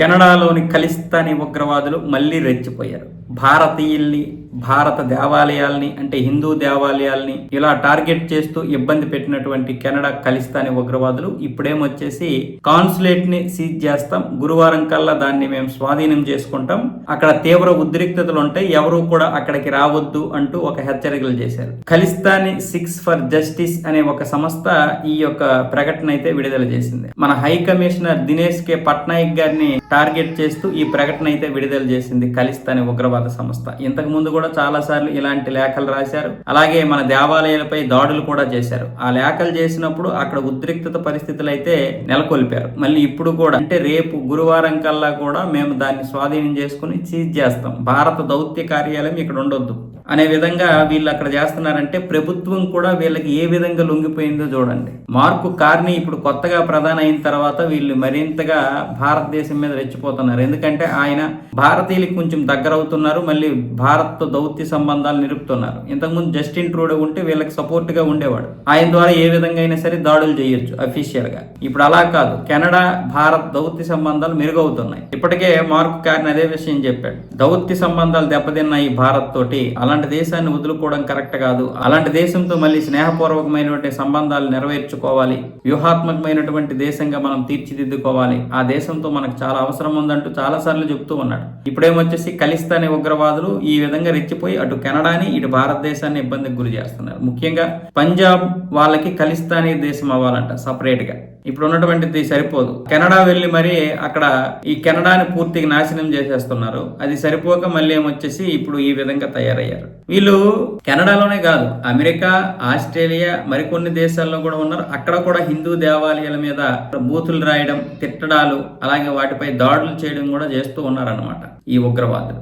కెనడాలోని ఖలిస్తానీ ఉగ్రవాదులు మళ్ళీ రెచ్చిపోయారు. భారతీయుల్ని భారత దేవాలయాల్ని అంటే హిందూ దేవాలయాల్ని ఇలా టార్గెట్ చేస్తూ ఇబ్బంది పెట్టినటువంటి కెనడా ఖలిస్తానీ ఉగ్రవాదులు ఇప్పుడేమొచ్చేసి కాన్సులేట్ని సీజ్ చేస్తాం. గురువారం కల్లా దాన్ని మేము స్వాధీనం చేసుకుంటాం. అక్కడ తీవ్ర ఉద్రిక్తతలు ఉంటాయి. ఎవరు కూడా అక్కడికి రావద్దు అంటూ ఒక హెచ్చరికలు చేశారు. ఖలిస్తానీ సిక్స్ ఫర్ జస్టిస్ అనే ఒక సంస్థ ఈ యొక్క ప్రకటన అయితే విడుదల చేసింది. మన high commissioner Dinesh K Patnaik గారిని టార్గెట్ చేస్తూ ఈ ప్రకటన అయితే విడుదల చేసింది ఖలిస్తానీ ఉగ్రవాద సంస్థ. ఇంతకు ముందు కూడా చాలా సార్లు ఇలాంటి లేఖలు రాశారు. అలాగే మన దేవాలయాలపై దాడులు కూడా చేశారు. ఆ లేఖలు చేసినప్పుడు అక్కడ ఉద్రిక్తత పరిస్థితులు అయితే నెలకొల్పారు. మళ్ళీ ఇప్పుడు కూడా అంటే రేపు గురువారం కల్లా కూడా మేము దాన్ని స్వాధీనం చేసుకుని సీజ్ చేస్తాం. భారత దౌత్య కార్యాలయం ఇక్కడ ఉండొద్దు. అనే విధంగా వీళ్ళు అక్కడ చేస్తున్నారంటే ప్రభుత్వం కూడా వీళ్ళకి ఏ విధంగా లొంగిపోయిందో చూడండి. మార్కు కార్ని ఇప్పుడు కొత్తగా ప్రధాన అయిన తర్వాత వీళ్ళు మరింతగా భారతదేశం మీద రెచ్చిపోతున్నారు. ఎందుకంటే ఆయన భారతీయులకు కొంచెం దగ్గర అవుతున్నారు మళ్ళీ భారత్తో దౌత్య సంబంధాలు నిలుపుతున్నారు. ఇంతకుముందు జస్టిన్ ట్రూడో ఉంటే వీళ్ళకి సపోర్ట్గా ఉండేవాడు. ఆయన ద్వారా ఏ విధంగా అయినా సరే దాడులు చేయొచ్చు అఫీషియల్గా ఇప్పుడు అలా కాదు. కెనడా భారత్ దౌత్య సంబంధాలు మెరుగవుతున్నాయి. ఇప్పటికే మార్క్ కార్ని అదే విషయం చెప్పాడు. దౌత్య సంబంధాలు దెబ్బతిన్నాయి భారత్ తోటి. అలాంటి దేశాన్ని వదులుకోవడం కరెక్ట్ కాదు. అలాంటి దేశంతో మళ్ళీ స్నేహపూర్వకమైనటువంటి సంబంధాలు నెరవేర్చుకోవాలి. వ్యూహాత్మకమైనటువంటి దేశంగా మనం తీర్చిదిద్దుకోవాలి. ఆ దేశంతో మనకు చాలా అవసరం ఉందంటూ చాలా సార్లు ఉన్నాడు. ఇప్పుడేమొచ్చేసి ఖలిస్తానీ ఉగ్రవాదులు ఈ విధంగా రెచ్చిపోయి అటు కెనడాని ఇటు భారతదేశాన్ని ఇబ్బందికి గురి చేస్తున్నారు. ముఖ్యంగా పంజాబ్ వాళ్ళకి ఖలిస్తానీ దేశం అవ్వాలంట సపరేట్గా. ఇప్పుడు ఉన్నటువంటిది సరిపోదు. కెనడా వెళ్ళి మరి అక్కడ ఈ కెనడాని పూర్తిగా నాశనం చేసేస్తున్నారు. అది సరిపోక మళ్ళీ ఏమొచ్చేసి ఇప్పుడు ఈ విధంగా తయారయ్యారు. వీళ్ళు కెనడాలోనే కాదు అమెరికా ఆస్ట్రేలియా మరికొన్ని దేశాల్లో కూడా ఉన్నారు. అక్కడ కూడా హిందూ దేవాలయాల మీద బూతులు రాయడం తిట్టడాలు అలాగే వాటిపై దాడులు చేయడం కూడా చేస్తూ ఉన్నారనమాట ఈ ఉగ్రవాదులు.